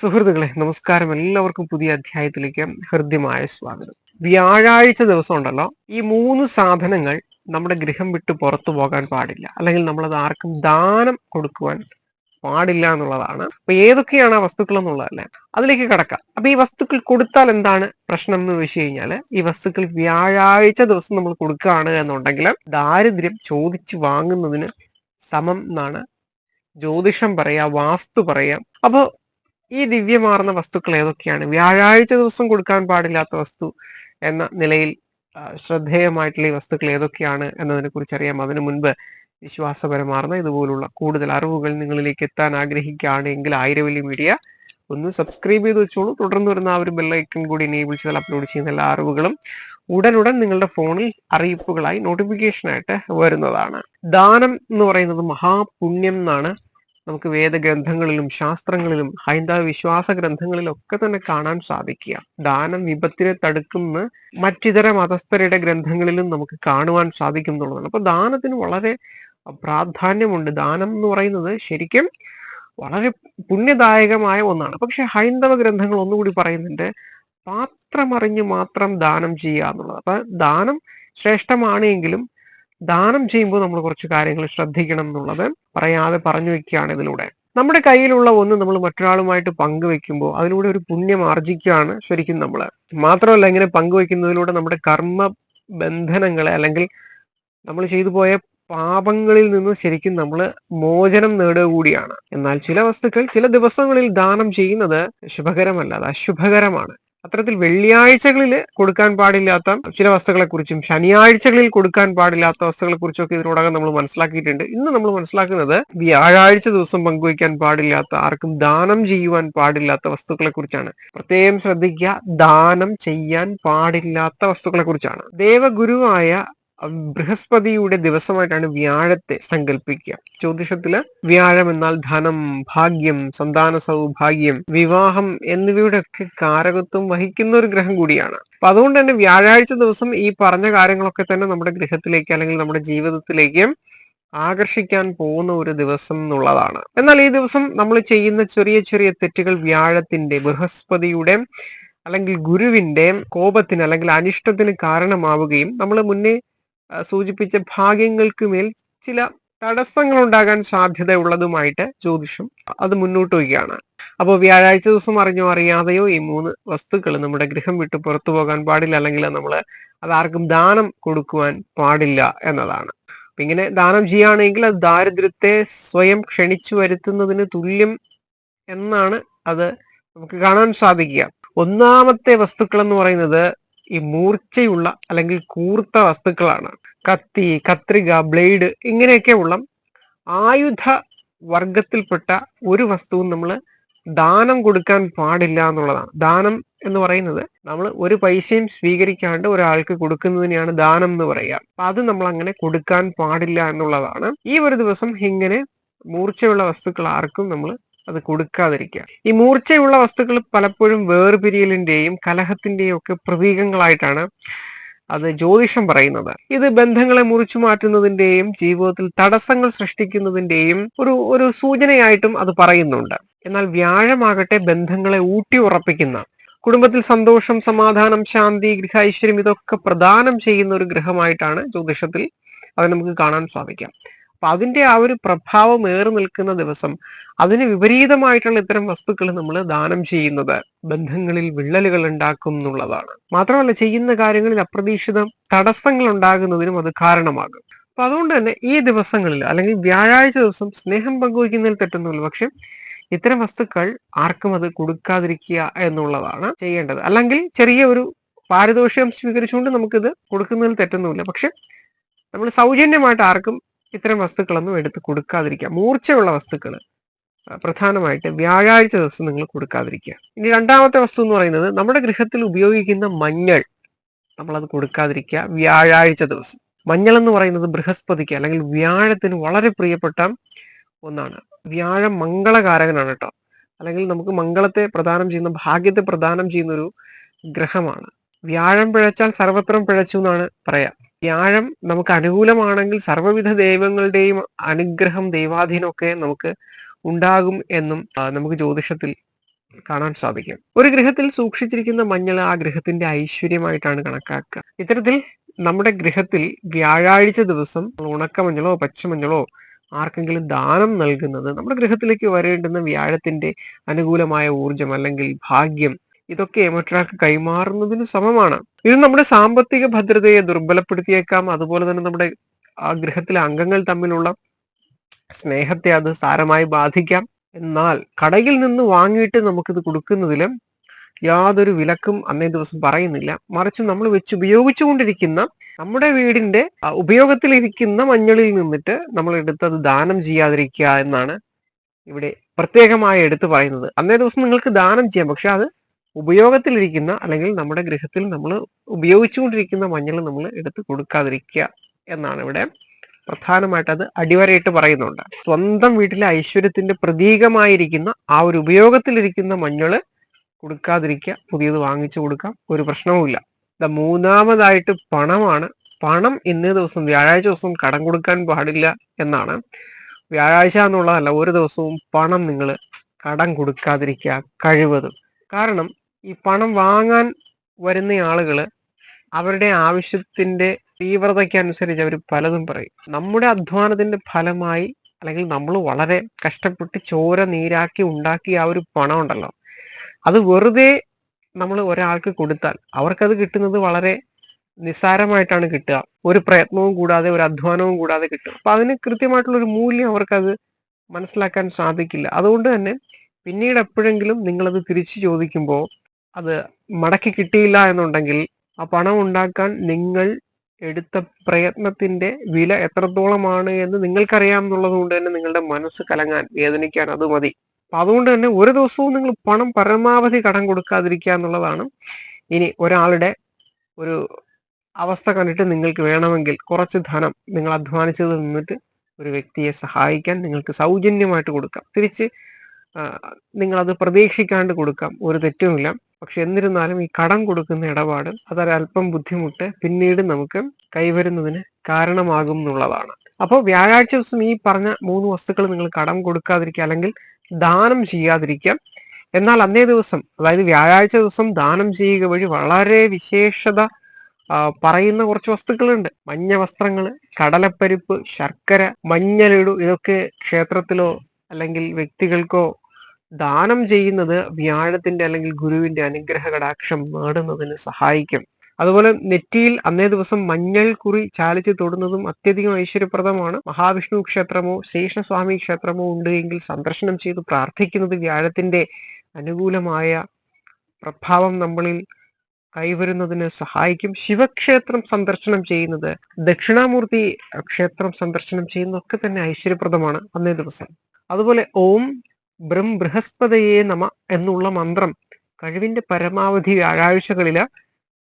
സുഹൃത്തുക്കളെ നമസ്കാരം. എല്ലാവർക്കും പുതിയ അധ്യായത്തിലേക്ക് ഹൃദ്യമായ സ്വാഗതം. വ്യാഴാഴ്ച ദിവസം ഉണ്ടല്ലോ ഈ മൂന്ന് സാധനങ്ങൾ നമ്മുടെ ഗൃഹം വിട്ട് പുറത്തു പോകാൻ പാടില്ല. അല്ലെങ്കിൽ നമ്മളത് ആർക്കും ദാനം കൊടുക്കുവാൻ പാടില്ല എന്നുള്ളതാണ്. അപ്പൊ ഏതൊക്കെയാണ് ആ വസ്തുക്കൾ എന്നുള്ളതല്ലേ? അതിലേക്ക് കടക്കാം. അപ്പൊ ഈ വസ്തുക്കൾ കൊടുത്താൽ എന്താണ് പ്രശ്നം എന്ന് വെച്ച് കഴിഞ്ഞാൽ ഈ വസ്തുക്കൾ വ്യാഴാഴ്ച ദിവസം നമ്മൾ കൊടുക്കുകയാണ് എന്നുണ്ടെങ്കിൽ ദാരിദ്ര്യം ചോദിച്ചു വാങ്ങുന്നതിന് സമം എന്നാണ് ജ്യോതിഷം പറയാ വാസ്തു പറയാം അപ്പൊ ഈ ദിവ്യമാർന്ന വസ്തുക്കൾ ഏതൊക്കെയാണ്? വ്യാഴാഴ്ച ദിവസം കൊടുക്കാൻ പാടില്ലാത്ത വസ്തു എന്ന നിലയിൽ ശ്രദ്ധേയമായിട്ടുള്ള ഈ വസ്തുക്കൾ ഏതൊക്കെയാണ് എന്നതിനെ കുറിച്ച് അറിയാം. അതിനു മുൻപ് വിശ്വാസപരമാർന്ന ഇതുപോലുള്ള കൂടുതൽ അറിവുകൾ നിങ്ങളിലേക്ക് എത്താൻ ആഗ്രഹിക്കുകയാണ് എങ്കിൽ ആയിരവലി മീഡിയ ഒന്ന് സബ്സ്ക്രൈബ് ചെയ്ത് വെച്ചോളൂ. തുടർന്ന് വരുന്ന ആ ഒരു ബെല്ലൈക്കൺ കൂടി എനേബിൾ ചെയ്താൽ അപ്ലോഡ് ചെയ്യുന്ന എല്ലാ അറിവുകളും ഉടനുടൻ നിങ്ങളുടെ ഫോണിൽ അറിയിപ്പുകളായി നോട്ടിഫിക്കേഷനായിട്ട് വരുന്നതാണ്. ദാനം എന്ന് പറയുന്നത് മഹാപുണ്യം എന്നാണ് നമുക്ക് വേദഗ്രന്ഥങ്ങളിലും ശാസ്ത്രങ്ങളിലും ഹൈന്ദവ വിശ്വാസ ഗ്രന്ഥങ്ങളിലും ഒക്കെ തന്നെ കാണാൻ സാധിക്കുക. ദാനം വിപത്തിനെ തടുക്കുന്ന മറ്റിതര മതസ്ഥരുടെ ഗ്രന്ഥങ്ങളിലും നമുക്ക് കാണുവാൻ സാധിക്കും എന്നുള്ളതാണ്. അപ്പൊ ദാനത്തിന് വളരെ പ്രാധാന്യമുണ്ട്. ദാനം എന്ന് പറയുന്നത് ശരിക്കും വളരെ പുണ്യദായകമായ ഒന്നാണ്. പക്ഷെ ഹൈന്ദവ ഗ്രന്ഥങ്ങൾ ഒന്നുകൂടി പറയുന്നുണ്ട്. പാത്രമറിഞ്ഞ് മാത്രം ദാനം ചെയ്യുക എന്നുള്ളത്. അപ്പൊ ദാനം ശ്രേഷ്ഠമാണ് എങ്കിലും ദാനം ചെയ്യുമ്പോൾ നമ്മൾ കുറച്ച് കാര്യങ്ങൾ ശ്രദ്ധിക്കണം എന്നുള്ളത് പറയാതെ പറഞ്ഞു വെക്കുകയാണ് ഇതിലൂടെ. നമ്മുടെ കയ്യിലുള്ള ഒന്ന് നമ്മൾ മറ്റൊരാളുമായിട്ട് പങ്കുവെക്കുമ്പോൾ അതിലൂടെ ഒരു പുണ്യം ആർജിക്കുകയാണ് ശരിക്കും നമ്മൾ. മാത്രമല്ല ഇങ്ങനെ പങ്കുവെക്കുന്നതിലൂടെ നമ്മുടെ കർമ്മ ബന്ധനങ്ങളെ അല്ലെങ്കിൽ നമ്മൾ ചെയ്തു പോയ പാപങ്ങളിൽ നിന്ന് ശരിക്കും നമ്മൾ മോചനം നേടുക കൂടിയാണ് എന്നാൽ ചില വസ്തുക്കൾ ചില ദിവസങ്ങളിൽ ദാനം ചെയ്യുന്നത് ശുഭകരമല്ല അത് അശുഭകരമാണ്. അത്തരത്തിൽ വെള്ളിയാഴ്ചകളിൽ കൊടുക്കാൻ പാടില്ലാത്ത ചില വസ്തുക്കളെ കുറിച്ചും ശനിയാഴ്ചകളിൽ കൊടുക്കാൻ പാടില്ലാത്ത വസ്തുക്കളെ കുറിച്ചും ഒക്കെ ഇതിനോടകം നമ്മൾ മനസ്സിലാക്കിയിട്ടുണ്ട്. ഇന്ന് നമ്മൾ മനസ്സിലാക്കുന്നത് വ്യാഴാഴ്ച ദിവസം പങ്കുവയ്ക്കാൻ പാടില്ലാത്ത ആർക്കും ദാനം ചെയ്യുവാൻ പാടില്ലാത്ത വസ്തുക്കളെ കുറിച്ചാണ് പ്രത്യേകം ശ്രദ്ധിക്കുക ദാനം ചെയ്യാൻ പാടില്ലാത്ത വസ്തുക്കളെ കുറിച്ചാണ് ദേവഗുരുവായ ബൃഹസ്പതിയുടെ ദിവസമായിട്ടാണ് വ്യാഴത്തെ സങ്കല്പിക്കുക. ജ്യോതിഷത്തിൽ വ്യാഴം എന്നാൽ ധനം ഭാഗ്യം സന്താന സൗഭാഗ്യം വിവാഹം എന്നിവയുടെ ഒക്കെ കാരകത്വം വഹിക്കുന്ന ഒരു ഗ്രഹം കൂടിയാണ്. അപ്പൊ അതുകൊണ്ട് തന്നെ വ്യാഴാഴ്ച ദിവസം ഈ പറഞ്ഞ കാര്യങ്ങളൊക്കെ തന്നെ നമ്മുടെ ഗൃഹത്തിലേക്ക് അല്ലെങ്കിൽ നമ്മുടെ ജീവിതത്തിലേക്ക് ആകർഷിക്കാൻ പോകുന്ന ഒരു ദിവസം എന്നുള്ളതാണ്. എന്നാൽ ഈ ദിവസം നമ്മൾ ചെയ്യുന്ന ചെറിയ ചെറിയ തെറ്റുകൾ വ്യാഴത്തിന്റെ ബൃഹസ്പതിയുടെ അല്ലെങ്കിൽ ഗുരുവിന്റെ കോപത്തിന് അല്ലെങ്കിൽ അനിഷ്ടത്തിന് കാരണമാവുകയും നമ്മൾ മുന്നേ സൂചിപ്പിച്ച ഭാഗ്യങ്ങൾക്ക് മേൽ ചില തടസ്സങ്ങൾ ഉണ്ടാകാൻ സാധ്യതയുള്ളതുമായിട്ട് ജ്യോതിഷം അത് മുന്നോട്ട് വയ്ക്കുകയാണ്. അപ്പോൾ വ്യാഴാഴ്ച ദിവസം അറിഞ്ഞോ അറിയാതെയോ ഈ മൂന്ന് വസ്തുക്കൾ നമ്മുടെ ഗൃഹം വിട്ട് പുറത്തു പോകാൻ പാടില്ല അല്ലെങ്കിൽ നമ്മൾ അത് ആർക്കും ദാനം കൊടുക്കുവാൻ പാടില്ല എന്നതാണ്. അപ്പൊ ഇങ്ങനെ ദാനം ചെയ്യുകയാണെങ്കിൽ അത് ദാരിദ്ര്യത്തെ സ്വയം ക്ഷണിച്ചു വരുത്തുന്നതിന് തുല്യം എന്നാണ് അത് നമുക്ക് കാണാൻ സാധിക്കുക. ഒന്നാമത്തെ വസ്തുക്കൾ എന്ന് പറയുന്നത് ഈ മൂർച്ചയുള്ള അല്ലെങ്കിൽ കൂർത്ത വസ്തുക്കളാണ്. കത്തി കത്രിക ബ്ലേഡ് ഇങ്ങനെയൊക്കെ ഉള്ള ആയുധ വർഗത്തിൽപ്പെട്ട ഒരു വസ്തുവും നമ്മൾ ദാനം കൊടുക്കാൻ പാടില്ല എന്നുള്ളതാണ്. ദാനം എന്ന് പറയുന്നത് നമ്മൾ ഒരു പൈസയും സ്വീകരിക്കാണ്ട് ഒരാൾക്ക് കൊടുക്കുന്നതിനെയാണ് ദാനം എന്ന് പറയുക. അപ്പൊ അത് നമ്മൾ അങ്ങനെ കൊടുക്കാൻ പാടില്ല എന്നുള്ളതാണ്. ഈ ഒരു ദിവസം ഇങ്ങനെ മൂർച്ചയുള്ള വസ്തുക്കൾ ആർക്കും നമ്മൾ അത് കൊടുക്കാതിരിക്കുക. ഈ മൂർച്ചയുള്ള വസ്തുക്കൾ പലപ്പോഴും വേർപിരിയലിന്റെയും കലഹത്തിന്റെയും ഒക്കെ പ്രതീകങ്ങളായിട്ടാണ് അത് ജ്യോതിഷം പറയുന്നത്. ഇത് ബന്ധങ്ങളെ മുറിച്ചു മാറ്റുന്നതിന്റെയും ജീവിതത്തിൽ തടസ്സങ്ങൾ സൃഷ്ടിക്കുന്നതിന്റെയും ഒരു ഒരു സൂചനയായിട്ടും അത് പറയുന്നുണ്ട്. എന്നാൽ വ്യാഴമാകട്ടെ ബന്ധങ്ങളെ ഊട്ടി ഉറപ്പിക്കുന്ന കുടുംബത്തിൽ സന്തോഷം സമാധാനം ശാന്തി ഗൃഹ ഐശ്വര്യം ഇതൊക്കെ പ്രദാനം ചെയ്യുന്ന ഒരു ഗ്രഹമായിട്ടാണ് ജ്യോതിഷത്തിൽ അത് നമുക്ക് കാണാൻ സാധിക്കാം. അപ്പൊ അതിന്റെ ആ ഒരു പ്രഭാവം ഏറി നിൽക്കുന്ന ദിവസം അതിന് വിപരീതമായിട്ടുള്ള ഇത്തരം വസ്തുക്കൾ നമ്മൾ ദാനം ചെയ്യുന്നത് ബന്ധങ്ങളിൽ വിള്ളലുകൾ ഉണ്ടാക്കും എന്നുള്ളതാണ്. മാത്രമല്ല ചെയ്യുന്ന കാര്യങ്ങളിൽ അപ്രതീക്ഷിത തടസ്സങ്ങൾ ഉണ്ടാകുന്നതിനും അത് കാരണമാകും. അപ്പൊ അതുകൊണ്ട് തന്നെ ഈ ദിവസങ്ങളിൽ അല്ലെങ്കിൽ വ്യാഴാഴ്ച ദിവസം സ്നേഹം പങ്കുവയ്ക്കുന്നതിൽ തെറ്റൊന്നുമില്ല. പക്ഷെ ഇത്തരം വസ്തുക്കൾ ആർക്കും അത് കൊടുക്കാതിരിക്കുക എന്നുള്ളതാണ് ചെയ്യേണ്ടത്. അല്ലെങ്കിൽ ചെറിയ ഒരു പാരിതോഷികം സ്വീകരിച്ചുകൊണ്ട് നമുക്കിത് കൊടുക്കുന്നതിൽ തെറ്റൊന്നുമില്ല. പക്ഷെ നമ്മൾ സൗജന്യമായിട്ട് ആർക്കും ഇത്തരം വസ്തുക്കളൊന്നും എടുത്ത് കൊടുക്കാതിരിക്കുക. മൂർച്ചയുള്ള വസ്തുക്കൾ പ്രധാനമായിട്ട് വ്യാഴാഴ്ച ദിവസം നിങ്ങൾ കൊടുക്കാതിരിക്കുക. ഇനി രണ്ടാമത്തെ വസ്തു എന്ന് പറയുന്നത് നമ്മുടെ ഗൃഹത്തിൽ ഉപയോഗിക്കുന്ന മഞ്ഞൾ നമ്മളത് കൊടുക്കാതിരിക്കുക. വ്യാഴാഴ്ച ദിവസം. മഞ്ഞൾ എന്ന് പറയുന്നത് ബൃഹസ്പതിക്ക് അല്ലെങ്കിൽ വ്യാഴത്തിന് വളരെ പ്രിയപ്പെട്ട ഒന്നാണ്. വ്യാഴം മംഗളകാരകനാണ് കേട്ടോ. അല്ലെങ്കിൽ നമുക്ക് മംഗളത്തെ പ്രദാനം ചെയ്യുന്ന ഭാഗ്യത്തെ പ്രദാനം ചെയ്യുന്ന ഒരു ഗ്രഹമാണ്. വ്യാഴം പിഴച്ചാൽ സർവത്രം പിഴച്ചു എന്നാണ് പറയാ. വ്യാഴം നമുക്ക് അനുകൂലമാണെങ്കിൽ സർവവിധ ദൈവങ്ങളുടെയും അനുഗ്രഹം ദൈവാധീനമൊക്കെ നമുക്ക് ഉണ്ടാകും എന്നും നമുക്ക് ജ്യോതിഷത്തിൽ കാണാൻ സാധിക്കും. ഒരു ഗ്രഹത്തിൽ സൂക്ഷിച്ചിരിക്കുന്ന മഞ്ഞൾ ആ ഗ്രഹത്തിന്റെ ഐശ്വര്യമായിട്ടാണ് കണക്കാക്കുക. ഇത്തരത്തിൽ നമ്മുടെ ഗ്രഹത്തിൽ വ്യാഴാഴ്ച ദിവസം ഉണക്കമഞ്ഞളോ പച്ചമഞ്ഞളോ ആർക്കെങ്കിലും ദാനം നൽകുന്നത് നമ്മുടെ ഗ്രഹത്തിലേക്ക് വരേണ്ടുന്ന വ്യാഴത്തിന്റെ അനുകൂലമായ ഊർജം അല്ലെങ്കിൽ ഭാഗ്യം ഇതൊക്കെ മറ്റൊരാൾക്ക് കൈമാറുന്നതിന് സമമാണ്. ഇത് നമ്മുടെ സാമ്പത്തിക ഭദ്രതയെ ദുർബലപ്പെടുത്തിയേക്കാം. അതുപോലെ തന്നെ നമ്മുടെ ആ ഗൃഹത്തിലെ അംഗങ്ങൾ തമ്മിലുള്ള സ്നേഹത്തെ അത് സാരമായി ബാധിക്കാം. എന്നാൽ കടയിൽ നിന്ന് വാങ്ങിയിട്ട് നമുക്കിത് കൊടുക്കുന്നതിൽ യാതൊരു വിലക്കും അന്നേ ദിവസം പറയുന്നില്ല. മറിച്ച് നമ്മൾ വെച്ച് ഉപയോഗിച്ചുകൊണ്ടിരിക്കുന്ന നമ്മുടെ വീടിന്റെ ഉപയോഗത്തിലിരിക്കുന്ന മഞ്ഞളിൽ നിന്നിട്ട് നമ്മൾ എടുത്തത് ദാനം ചെയ്യാതിരിക്കുക എന്നാണ് ഇവിടെ പ്രത്യേകമായി എടുത്തു പറയുന്നത്. അന്നേ ദിവസം നിങ്ങൾക്ക് ദാനം ചെയ്യാം. പക്ഷെ അത് ഉപയോഗത്തിലിരിക്കുന്ന അല്ലെങ്കിൽ നമ്മുടെ ഗൃഹത്തിൽ നമ്മൾ ഉപയോഗിച്ചുകൊണ്ടിരിക്കുന്ന മഞ്ഞൾ നമ്മൾ എടുത്ത് കൊടുക്കാതിരിക്കുക എന്നാണ് ഇവിടെ പ്രധാനമായിട്ട് അത് അടിവരയിട്ട് പറയുന്നുണ്ട്. സ്വന്തം വീട്ടിലെ ഐശ്വര്യത്തിന്റെ പ്രതീകമായിരിക്കുന്ന ആ ഒരു ഉപയോഗത്തിലിരിക്കുന്ന മഞ്ഞൾ കൊടുക്കാതിരിക്കുക. പുതിയത് വാങ്ങിച്ചു കൊടുക്കാം. ഒരു പ്രശ്നവുമില്ല മൂന്നാമതായിട്ട് പണമാണ്. പണം ഇന്നേ ദിവസം വ്യാഴാഴ്ച ദിവസം കടം കൊടുക്കാൻ പാടില്ല എന്നാണ്. വ്യാഴാഴ്ച എന്നുള്ളതല്ല ഒരു ദിവസവും പണം നിങ്ങൾ കടം കൊടുക്കാതിരിക്കുക കഴിവതും. കാരണം ഈ പണം വാങ്ങാൻ വരുന്ന ആളുകൾ അവരുടെ ആവശ്യത്തിന്റെ തീവ്രതയ്ക്കനുസരിച്ച് അവർ പലതും പറയും. നമ്മുടെ അധ്വാനത്തിന്റെ ഫലമായി അല്ലെങ്കിൽ നമ്മൾ വളരെ കഷ്ടപ്പെട്ട് ചോര നീരാക്കി ഉണ്ടാക്കിയ ആ ഒരു പണം ഉണ്ടല്ലോ. അത് വെറുതെ നമ്മൾ ഒരാൾക്ക് കൊടുത്താൽ അവർക്കത് കിട്ടുന്നത് വളരെ നിസ്സാരമായിട്ടാണ് കിട്ടുക. ഒരു പ്രയത്നവും കൂടാതെ ഒരു അധ്വാനവും കൂടാതെ കിട്ടും അപ്പൊ അതിന് കൃത്യമായിട്ടുള്ള ഒരു മൂല്യം അവർക്കത് മനസ്സിലാക്കാൻ സാധിക്കില്ല. അതുകൊണ്ട് തന്നെ പിന്നീട് എപ്പോഴെങ്കിലും നിങ്ങളത് തിരിച്ചു ചോദിക്കുമ്പോൾ അത് മടക്കി കിട്ടിയില്ല എന്നുണ്ടെങ്കിൽ ആ പണം ഉണ്ടാക്കാൻ നിങ്ങൾ എടുത്ത പ്രയത്നത്തിന്റെ വില എത്രത്തോളമാണ് എന്ന് നിങ്ങൾക്കറിയാം എന്നുള്ളത് കൊണ്ട് തന്നെ നിങ്ങളുടെ മനസ്സ് കലങ്ങാൻ വേദനിക്കാൻ അത് മതി. അപ്പൊ അതുകൊണ്ട് തന്നെ ഒരു ദിവസവും നിങ്ങൾ പണം പരമാവധി കടം കൊടുക്കാതിരിക്കുക എന്നുള്ളതാണ്. ഇനി ഒരാളുടെ ഒരു അവസ്ഥ കണ്ടിട്ട് നിങ്ങൾക്ക് വേണമെങ്കിൽ കുറച്ച് ധനം നിങ്ങൾ അധ്വാനിച്ചത് നിന്നിട്ട് ഒരു വ്യക്തിയെ സഹായിക്കാൻ നിങ്ങൾക്ക് സൗജന്യമായിട്ട് കൊടുക്കാം. തിരിച്ച് നിങ്ങളത് പ്രതീക്ഷിക്കാണ്ട് കൊടുക്കാം. ഒരു തെറ്റുമില്ല. പക്ഷെ എന്നിരുന്നാലും ഈ കടം കൊടുക്കുന്ന ഇടപാട് അതൊരല്പം ബുദ്ധിമുട്ട് പിന്നീട് നമുക്ക് കൈവരുന്നതിന് കാരണമാകും എന്നുള്ളതാണ്. അപ്പോൾ വ്യാഴാഴ്ച ദിവസം ഈ പറഞ്ഞ മൂന്ന് വസ്തുക്കൾ നിങ്ങൾ കടം കൊടുക്കാതിരിക്കുക അല്ലെങ്കിൽ ദാനം ചെയ്യാതിരിക്കുക. എന്നാൽ അന്നേ ദിവസം അതായത് വ്യാഴാഴ്ച ദിവസം ദാനം ചെയ്യുക വഴി വളരെ വിശേഷത പറയുന്ന കുറച്ച് വസ്തുക്കളുണ്ട്. മഞ്ഞ വസ്ത്രങ്ങൾ കടലപ്പരിപ്പ് ശർക്കര മഞ്ഞലിടു ഇതൊക്കെ ക്ഷേത്രത്തിലോ അല്ലെങ്കിൽ വ്യക്തികൾക്കോ ദാനം ചെയ്യുന്നത് വ്യാഴത്തിന്റെ അല്ലെങ്കിൽ ഗുരുവിന്റെ അനുഗ്രഹ കടാക്ഷം നേടുന്നതിന് സഹായിക്കും. അതുപോലെ നെറ്റിയിൽ അന്നേ ദിവസം മഞ്ഞൾ കുറി ചാലിച്ച് തൊടുന്നതും അത്യധികം ഐശ്വര്യപ്രദമാണ്. മഹാവിഷ്ണു ക്ഷേത്രമോ ശ്രീകൃഷ്ണസ്വാമി ക്ഷേത്രമോ ഉണ്ട് എങ്കിൽ സന്ദർശനം ചെയ്ത് പ്രാർത്ഥിക്കുന്നത് വ്യാഴത്തിന്റെ അനുകൂലമായ പ്രഭാവം നമ്മളിൽ കൈവരുന്നതിന് സഹായിക്കും. ശിവക്ഷേത്രം സന്ദർശനം ചെയ്യുന്നത് ദക്ഷിണാമൂർത്തി ക്ഷേത്രം സന്ദർശനം ചെയ്യുന്നതൊക്കെ തന്നെ ഐശ്വര്യപ്രദമാണ് അന്നേ ദിവസം. അതുപോലെ ഓം ബ്രം ബൃഹസ്പതയെ നമ എന്നുള്ള മന്ത്രം കഴിവിന്റെ പരമാവധി വ്യാഴാഴ്ചകളിൽ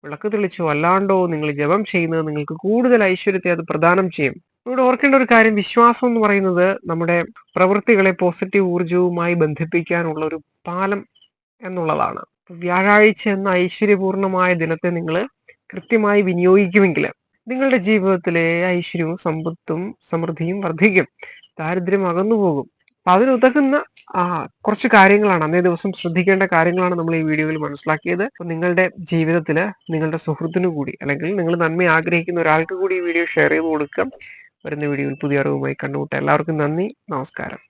വിളക്ക് തെളിച്ചോ. അല്ലാണ്ടോ നിങ്ങൾ ജപം ചെയ്യുന്നത് നിങ്ങൾക്ക് കൂടുതൽ ഐശ്വര്യത്തെ അത് പ്രദാനം ചെയ്യും. ഇവിടെ ഓർക്കേണ്ട ഒരു കാര്യം വിശ്വാസം എന്ന് പറയുന്നത് നമ്മുടെ പ്രവൃത്തികളെ പോസിറ്റീവ് ഊർജവുമായി ബന്ധിപ്പിക്കാനുള്ള ഒരു പാലം എന്നുള്ളതാണ്. വ്യാഴാഴ്ച എന്ന ഐശ്വര്യപൂർണമായ ദിനത്തെ നിങ്ങൾ കൃത്യമായി വിനിയോഗിക്കുമെങ്കിൽ നിങ്ങളുടെ ജീവിതത്തിലെ ഐശ്വര്യവും സമ്പത്തും സമൃദ്ധിയും വർദ്ധിക്കും. ദാരിദ്ര്യം അകന്നു പോകും അതിനുതകുന്ന കുറച്ച് കാര്യങ്ങളാണ്. അന്നേ ദിവസം ശ്രദ്ധിക്കേണ്ട കാര്യങ്ങളാണ് നമ്മൾ ഈ വീഡിയോയിൽ മനസ്സിലാക്കിയത്. നിങ്ങളുടെ ജീവിതത്തിൽ നിങ്ങളുടെ സുഹൃത്തിനു കൂടി അല്ലെങ്കിൽ നിങ്ങൾ നന്മ ആഗ്രഹിക്കുന്ന ഒരാൾക്ക് കൂടി ഈ വീഡിയോ ഷെയർ ചെയ്ത് കൊടുക്കുക വരുന്ന വീഡിയോയിൽ പുതിയ അറിവുമായി കണ്ടുമുട്ടാം. എല്ലാവർക്കും നന്ദി. നമസ്കാരം.